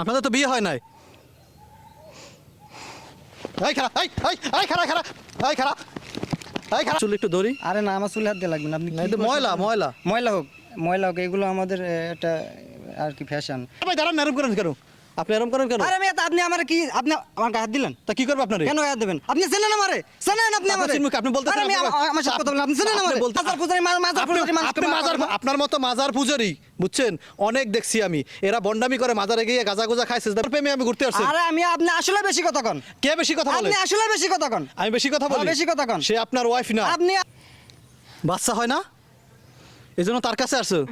আপনাদের তো বিয়ে হয় নাই। এই খারা এই এই এই খারা খারা এই খারা এই খারা চুল একটু ধরি। আরে না আমার চুলে হাত দিয়ে লাগবে না। আপনি কি ময়লা, ময়লা। ময়লা হোক ময়লা হোক এগুলো আমাদের একটা আর কি ফ্যাশন ভাই দাঁড়ান এরম করেন কেন? আপনি এরম করেন কেন? আরে মেয়ে আপনি আমার কি আপনি আমার গায়ে হাত দিলেন? তা কি করবে আপনার? কেন গায়ে দেবেন? আপনি চেনেন আমারে? চেনেন আপনি আপনার আমারে? চিনমুখ, আপনি বলতেছেন আরে মেয়ে, আমার- সাথে কথা বলেন। আপনি চেনেন আমারে? মাজার পূজারি মাজার পূজারি আপনি মাজার আপনার মতো মাজার পূজারি বুঝছেন? অনেক দেখছি আমি। এরা বন্ডামি করে মাজারে গিয়ে গাজা গোজা খাইছে তার প্রেমে আমি ঘুরতে আসছি। আরে আমি আপনি আসলে বেশি কথা কন। কে বেশি কথা বলে? আপনি আসলে বেশি কথা কন। আমি বেশি কথা বলি। হ্যাঁ, বেশি কথা কন। সে আপনার ওয়াইফ না। আপনি বাচ্চা হয় না? এই তার কাছে আসছো?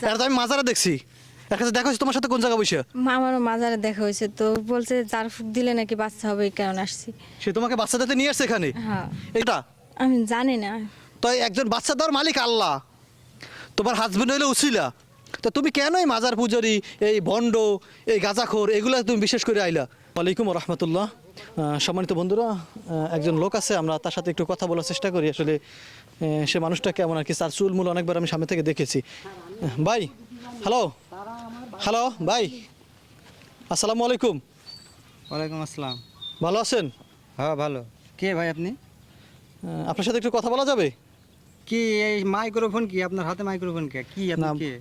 হ্যাঁ আমি মাজারে দেখছি। কাছে দেখা হয়েছে তোমার সাথে কোন জায়গা বসে? আমারও মাজারে দেখা হয়েছে তো বলছে যার ফুক দিলে নাকি বাচ্চা হবে এই কারণে আসছি। সে তোমাকে বাচ্চা দিতে নিয়ে আসছে এখানে? হ্যাঁ। এটা আমি জানি না। তো একজন বাচ্চা দেওয়ার মালিক আল্লাহ। তোমার হাজবেন্ড হইলে উছিলা তো তুমি কেন এই মাজার পূজারি এই ভণ্ড এই গাঁজাখোর এগুলো তুমি বিশেষ করে আইলা? ওয়ালাইকুম রহমতুল্লাহ। সম্মানিত বন্ধুরা একজন লোক আছে আমরা তার সাথে একটু কথা বলার চেষ্টা করি। আসলে সে মানুষটা কেমন আর কি তার চুলমুল অনেকবার আমি সামনে থেকে দেখেছি। ভাই হ্যালো হ্যালো ভাই আসসালামু আলাইকুম ওয়ালাইকুম আসসালাম। ভালো আছেন? হ্যাঁ ভালো। কে ভাই আপনি? আপনার সাথে একটু কথা বলা যাবে? কি এই মাইক্রোফোন কি? আপনার হাতে মাইক্রোফোন কে? কি আপনি। কে?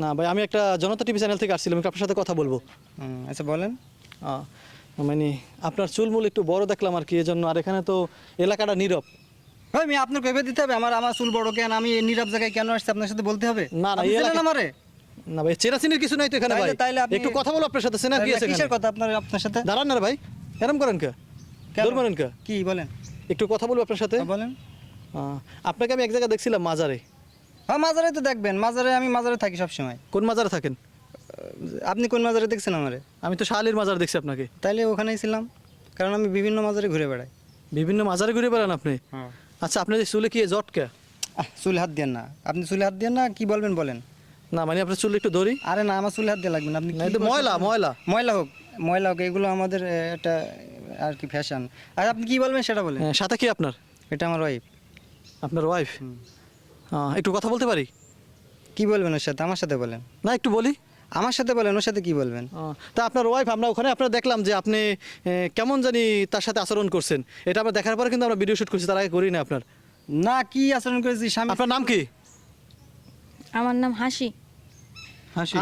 না ভাই আমি একটা জনতা টিভি চ্যানেল থেকে আসছিলাম একটু আপনার সাথে কথা বলব। আচ্ছা বলেন। মানে আপনার চুলমুল একটু বড় দেখলাম আর কি এজন্য আর এখানে তো এলাকাটা নীরব। ভাই আমি আপনার কইবে দিতে হবে আমার আমার চুল বড় কেন? আমি নীরব জায়গায় কেন আসছি? আপনার সাথে বলতে হবে? না, না, আমারে? না ভাই কিছু নাই তো এখানে ভাই। তাইলে- আপনি- একটু কথা বলো আপনার সাথে কি আছে কিসের কথা আপনার আপনার সাথে? দাঁড়ান না ভাই এরম করেন কে? দূর করেন কে? কি বলেন। একটু কথা বলব আপনার সাথে? হ্যাঁ, বলেন। আপনাকে আমি এক জায়গায় দেখছিলাম মাজারে। হ্যাঁ মাজারে তো দেখবেন। মাজারে আমি মাজারে থাকি সব সময় কোন মাজারে থাকেন? আপনি কোন মাজারে দেখছেন আমারে? আমি তো শাহালির মাজার দেখছি আপনাকে। তাইলে ওখানেই ছিলাম কারণ আমি বিভিন্ন মাজারে ঘুরে বেড়াই। বিভিন্ন মাজারে ঘুরে বেড়ান আপনি? হ্যাঁ। আচ্ছা আপনার যে চুলে কি এ জট কে? আহ, চুলে হাত দেন না। আপনি চুলে হাত দেন না কি বলবেন বলেন? না মানে আপনার চুল একটু ধরি আরে না আমার চুলে হাত দিয়ে লাগবে না। আপনি? ময়লা ময়লা। ময়লা হোক ময়লা হোক এগুলো আমাদের একটা আর কি ফ্যাশন আর আপনি কি বলবেন সেটা বলেন। হ্যাঁ, সাথে কি আপনার? এটা আমার ওয়াইফ আপনার ওয়াইফ একটু কথা বলতে পারি? কি বলবেন ওর সাথে? আমার সাথে বলেন। না একটু বলি। আমার সাথে বলেন ওর সাথে কি বলবেন? তা আপনার ওয়াইফ আমরা ওখানে আপনারা দেখলাম যে আপনি কেমন জানি তার সাথে আচরণ করছেন। এটা আমরা দেখার পরে কিন্তু আমরা ভিডিও শুট করছি তার আগে করি না আপনার। না কি আচরণ করেছি স্বামী আপনার নাম কি? আমার নাম হাসি।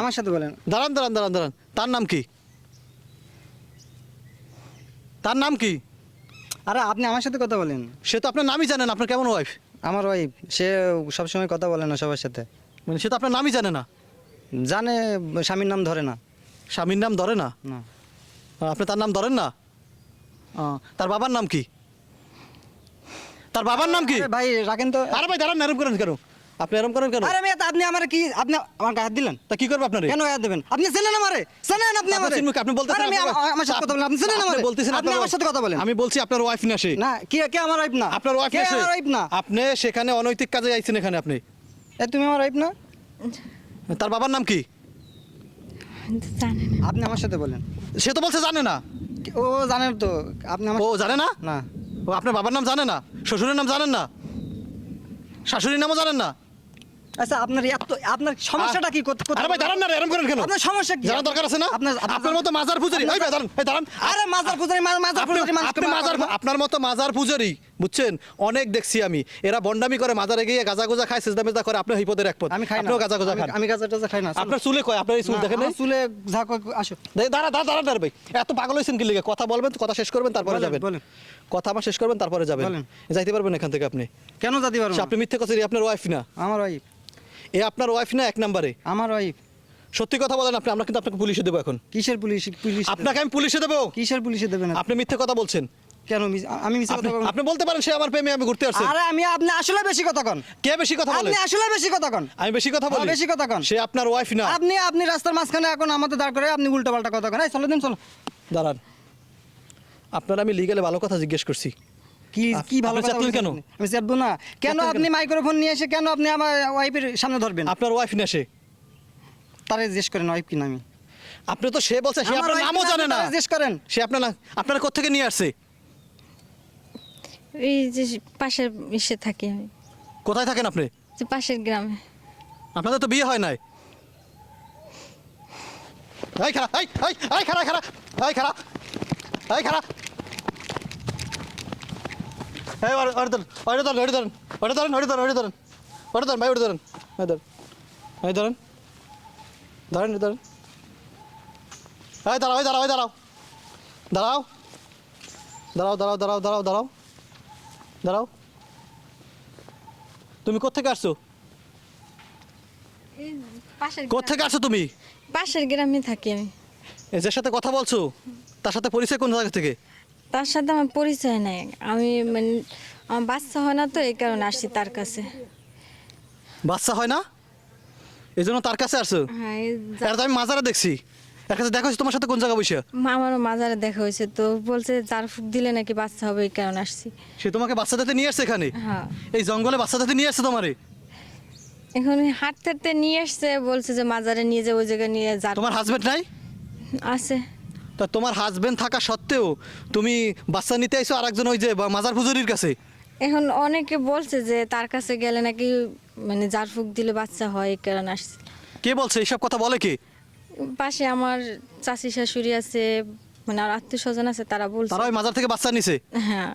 আমার সাথে বলেন। দাঁড়ান দাঁড়ান দাঁড়ান দাঁড়ান। তার নাম কি? তার নাম কি? আরে আপনি আমার সাথে কথা বলেন। সে তো আপনার নামই জানেন আপনার কেমন ওয়াইফ আমার ওয়াইফ সে সবসময় কথা বলে না সবার সাথে। মানে সে তো আপনার নামই জানে না। জানে স্বামীর নাম ধরে না। স্বামীর নাম ধরে না? না। আপনি তার নাম ধরেন না? তার বাবার নাম কি? তার বাবার নাম কি? ভাই রাখেন তো। আরে ভাই দাঁড়ান এরম করেন কেন? আপনি এরম করেন কেন? আরে তা আপনি আমার কি আপনি আমার গায়ে হাত দিলেন? তা কি করবে আপনার? কেন গায়ে হাত দেবেন? আপনি চেনেন আমারে চেনেন আপনি আমারে। চিনমুখ, আপনি বলতেছেন আরে মেয়ে, আমার- সাথে কথা বলেন আপনি চেনেন আমারে। বলতেছেন আপনি আমার সাথে কথা বলেন। আমি বলছি আপনার ওয়াইফ না সে না কে কে আমার ওয়াইফ না? আপনার ওয়াইফ কে না সে আমার ওয়াইফ না? আপনি সেখানে অনৈতিক কাজে আইছেন এখানে আপনি। এ তুমি আমার ওয়াইফ না? তার বাবার নাম কি? জানি না। আপনি আমার সাথে বলেন। সে তো বলছে জানে না। ও জানেন তো আপনি আমার ও জানে না? না। ও আপনার বাবার নাম জানে না? শ্বশুরের নাম জানেন না? শাশুড়ির নামও জানেন না? আচ্ছা আপনার এত আপনার সমস্যাটা কি? আরে ভাই দাঁড়ান না এরকম করেন কেন? আপনার সমস্যা কি? জানার দরকার আছে না? আপনার আপনার মতো মাজার পূজারি। এই ভাই দাঁড়ান এই দাঁড়ান। আরে মাজার পূজারি মাজার পূজারি আপনি মাজার আপনার মতো মাজার পূজারি বুঝছেন? অনেক দেখছি আমি। এরা বন্ডামি করে মাজারে গিয়ে গাজা গোজা খায় সেজদা মেজদা করে আপনি হিপদের এক পথ আমি খাই না। গাজা গোজা খান। আমি গাজা টাজা খাই না আপনার চুলে কয়? আপনার এই চুল দেখেন আমার চুলে যা কয় আসো দাঁড়া দাঁড়া দাঁড়া দাঁড়া ভাই। এত পাগল হয়েছেন কি লিগে? কথা বলবেন কথা শেষ করবেন তারপরে যাবেন। বলেন। কথা আমার শেষ করবেন তারপরে যাবেন। বলেন। যাইতে পারবেন এখান থেকে আপনি? কেন জাতি পারব সে না? আপনি মিথ্যে কথা আপনার ওয়াইফ না? আমার ওয়াইফ এ আপনার ওয়াইফ না এক নম্বরে? আমার ওয়াইফ সত্যি কথা বলেন আপনি আমরা কিন্তু আপনাকে পুলিশে দেবো এখন। কিসের পুলিশ পুলিশ আপনাকে আমি পুলিশে দেবো? কিসের পুলিশে দেবেন? আপনি মিথ্যে কথা বলছেন। কেন আমি মিছে কথা আপনি- বলব আপনি বলতে পারেন সে আমার প্রেমে আমি ঘুরতে আসছি। আরে আমি আপনি আসলে বেশি কথা কন। কে বেশি কথা বলে? আপনি আসলে বেশি কথা কন। আমি বেশি কথা বলি? বেশি কথা কন। সে আপনার ওয়াইফ না। আপনি আপনি রাস্তার মাঝখানে এখন আমাদের দাঁড় করে আপনি উল্টো পাল্টা কথা কন। এই চলো দিন চলো। দাঁড়ান। আপনার আমি লিগালে ভালো কথা জিজ্ঞেস করছি। কি কি ভালো কথা কেন? আমি চাপবো না। কেন আপনি মাইক্রোফোন নিয়ে এসে কেন আপনি আমার ওয়াইফের সামনে ধরবেন? আপনার ওয়াইফ না সে তারে জিজ্ঞেস করেন ওয়াইফ কি নামি? আপনি তো সে বলছে সে আপনার নামও জানে না। জিজ্ঞেস করেন? সে আপনার আপনার কোথেকে নিয়ে আসছে? এই যে পাশের ইসে থাকি আমি। কোথায় থাকেন আপনি? যে পাশের গ্রামে। আপনাদের তো বিয়ে হয় নাই। এই খারা এই এই এই খারা খারা এই খারা এই খারা এই ওর ওর ধরুন ধরুন ধরুন ধরুন ভাই ধরুন এই ধরুন এই ধরুন। ধরেন ধরেন। এই দাঁড়াও এই দাঁড়াও এই দাঁড়াও। দাঁড়াও। দাঁড়াও দাঁড়াও দাঁড়াও দাঁড়াও দাঁড়াও। দাঁড়াও। তুমি কোথেকে আসছো? পাশের কোথেকে আসছো তুমি? পাশের গ্রামে থাকি আমি। যার সাথে কথা বলছো? তার সাথে পরিচয় কোন জায়গা থেকে? তার সাথে আমার পরিচয় নাই। আমি মানে আমার বাচ্চা হয় না তো এই কারণে আসছি তার কাছে। বাচ্চা হয় না? এই জন্য তার কাছে আসছো? হ্যাঁ এই যা- আর তো আমি মাজারে দেখছি। কাছে দেখা হচ্ছে তোমার সাথে কোন জায়গা বসে? আমারও মাজারে দেখা হয়েছে তো বলছে জার ফুক দিলে নাকি বাচ্চা হবে এই কারণে আসছি। সে তোমাকে বাচ্চা দিতে নিয়ে আসছে এখানে? হ্যাঁ। এই জঙ্গলে বাচ্চা দিতে নিয়ে আসছে তোমারে? এখন হাঁটতে হাঁটতে নিয়ে আসছে বলছে যে মাজারে নিয়ে যে ওই জায়গায় নিয়ে যার তোমার হাজবেন্ড নাই? আছে। তা তোমার হাজবেন্ড থাকা সত্ত্বেও তুমি বাচ্চা নিতে আইছো আর একজন ওই যে বা- মাজার পুজোরির কাছে? এখন অনেকে বলছে যে তার কাছে গেলে নাকি মানে জার ফুক দিলে বাচ্চা হয় এই কারণে আসছে। কে বলছে? এইসব কথা বলে কে? পাশে আমার চাচি শাশুড়ি আছে মানে আর আত্মীয় স্বজন আছে তারা বলছে তারা ওই মাজার থেকে বাচ্চা নিছে? হ্যাঁ।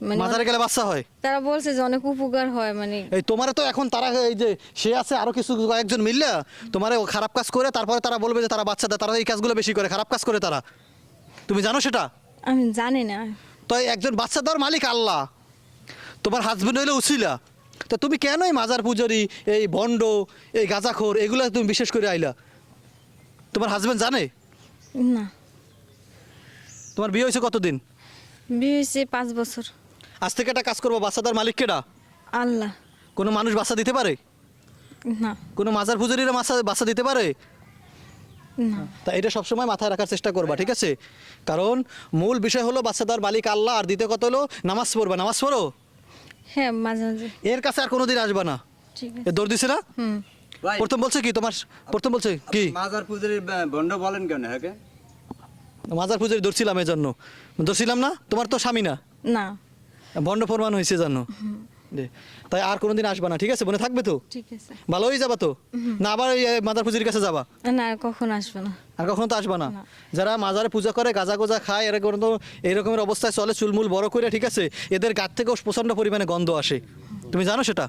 মানে মাজারে গেলে বাচ্চা হয়? তারা বলছে যে অনেক উপকার হয় মানে এই তোমারে তো এখন তারা এই যে সে আছে আরও কিছু কয়েকজন মিললে তোমারে খারাপ কাজ করে তারপরে তারা বলবে যে তারা বাচ্চা দেয় তারা এই কাজগুলো বেশি করে খারাপ কাজ করে তারা। তুমি জানো সেটা? আমি জানি না। তো একজন বাচ্চা দেওয়ার মালিক আল্লাহ। তোমার হাজবেন্ড হইলে উছিলা তো তুমি কেন এই মাজার পুজোরি এই ভণ্ড এই গাঁজাখোর এগুলো তুমি বিশেষ করে আইলা? তোমার হাজবেন্ড জানে? না। তোমার বিয়ে হয়েছে কতদিন? বিয়ে হয়েছে পাঁচ বছর। আজ থেকে একটা কাজ করব বাচ্চা দেওয়ার মালিক কেডা? আল্লাহ। কোনো মানুষ বাচ্চা দিতে পারে? না। কোনো মাজার পুজোরিরা বাচ্চা বাচ্চা দিতে পারে? না। তা এটা সবসময় মাথায় রাখার চেষ্টা করবা ঠিক আছে? কারণ মূল বিষয় হলো বাচ্চাদার মালিক আল্লাহ আর দ্বিতীয় কথা হলো নামাজ পড়বা। নামাজ পড়ো? হ্যাঁ মাঝে মাঝে। এর কাছে আর কোনোদিন আসবা না। ঠিক আছে। দৌড় দিছে না? হুম। প্রথম বলছে কি তোমার প্রথম বলছে কি? মাজার পুজোর বলেন কেন হ্যাঁ মাজার পুজোর ধরছিলাম এই জন্য ধরছিলাম না? তোমার তো স্বামী না? না। ভণ্ড প্রমাণ হয়েছে জানো তাই আর কোনোদিন আসবা না ঠিক আছে? মনে থাকবে তো? ঠিক আছে। ভালো হয়ে যাবা তো? না আবার ওই মাজার পুজোর কাছে যাবা? না কখন আসবে না। আর কখনো তো আসবা না। যারা মাজারে পূজা করে গাজা গোজা খায় এরা কোনো তো এইরকমের অবস্থায় চলে চুলমুল বড় করে ঠিক আছে? এদের গাছ থেকেও প্রচণ্ড পরিমাণে গন্ধ আসে। তুমি জানো সেটা?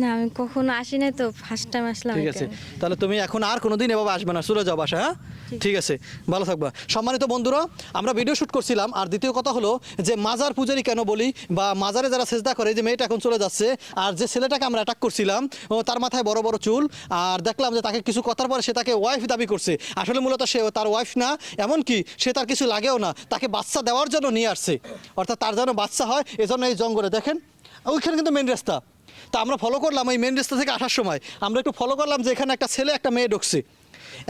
না আমি কখনো আসি নাই তো ফার্স্ট টাইম আসলাম ঠিক আছে। তাহলে তুমি এখন আর কোনোদিন এভাবে আসবে না চলে যাও বাসা হ্যাঁ? ঠিক। আছে ভালো থাকবা। সম্মানিত বন্ধুরা আমরা ভিডিও শ্যুট করছিলাম আর দ্বিতীয় কথা হলো যে মাজার পূজারি কেন বলি বা মাজারে যারা সেজদা করে যে মেয়েটা এখন চলে যাচ্ছে আর যে ছেলেটাকে আমরা অ্যাটাক করছিলাম ও তার মাথায় বড় বড় চুল আর দেখলাম যে তাকে কিছু কথার পরে সে তাকে ওয়াইফ দাবি করছে। আসলে মূলত সে তার ওয়াইফ না এমনকি সে তার কিছু লাগেও না তাকে বাচ্চা দেওয়ার জন্য নিয়ে আসছে। অর্থাৎ তার যেন বাচ্চা হয় এজন্য এই জঙ্গলে। দেখেন ওইখানে কিন্তু মেন রাস্তা। তা আমরা ফলো করলাম এই মেন রাস্তা থেকে আসার সময়। আমরা একটু ফলো করলাম যে এখানে একটা ছেলে, একটা মেয়ে ঢুকছে।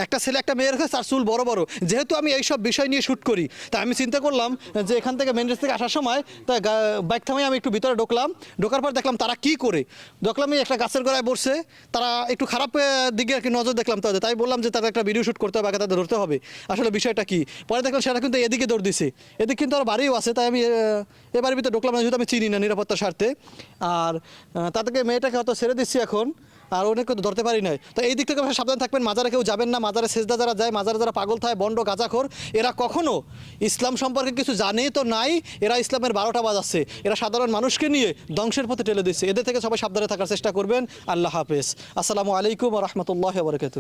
একটা ছেলে, একটা মেয়ের কাছে তার চুল বড় বড়। যেহেতু আমি এইসব বিষয় নিয়ে শ্যুট করি তা আমি চিন্তা করলাম যে এখান থেকে মেন থেকে আসার সময় তা বাইক থামাই আমি একটু ভিতরে ঢুকলাম। ঢোকার পর দেখলাম তারা কি করে? দেখলাম একটা গাছের গোড়ায় বসছে তারা একটু খারাপ দিকে আর কি নজর দেখলাম তাদের। তাই বললাম যে তাদের একটা ভিডিও শ্যুট করতে হবে তাদের ধরতে হবে। আসলে বিষয়টা কি? পরে দেখলাম সেটা কিন্তু এদিকে দৌড় দিছে। এদিকে কিন্তু আর বাড়িও আছে, তাই আমি এবারের ভিতরে ঢুকলাম না, যেহেতু আমি চিনি না নিরাপত্তার স্বার্থে। আর তাদেরকে মেয়েটাকে হয়তো ছেড়ে দিচ্ছি এখন। আর অনেক তো ধরতে পারি নাই। তো এই দিক থেকে সাবধান থাকবেন, মাজারে কেউ যাবেন না, মাজারে সেজদা যারা যায়, মাজারে যারা পাগল থায়, বন্ড গাজাখোর, এরা কখনো ইসলাম সম্পর্কে কিছু জানে তো নাই, এরা ইসলামের বারোটা বাজাচ্ছে এরা সাধারণ মানুষকে নিয়ে ধ্বংসের পথে টেলে দিচ্ছে এদের থেকে সবাই সাবধানে থাকার চেষ্টা করবেন। আল্লাহ হাফেজ। আসসালামু আলাইকুম রহমতুল্লাহ বরকাত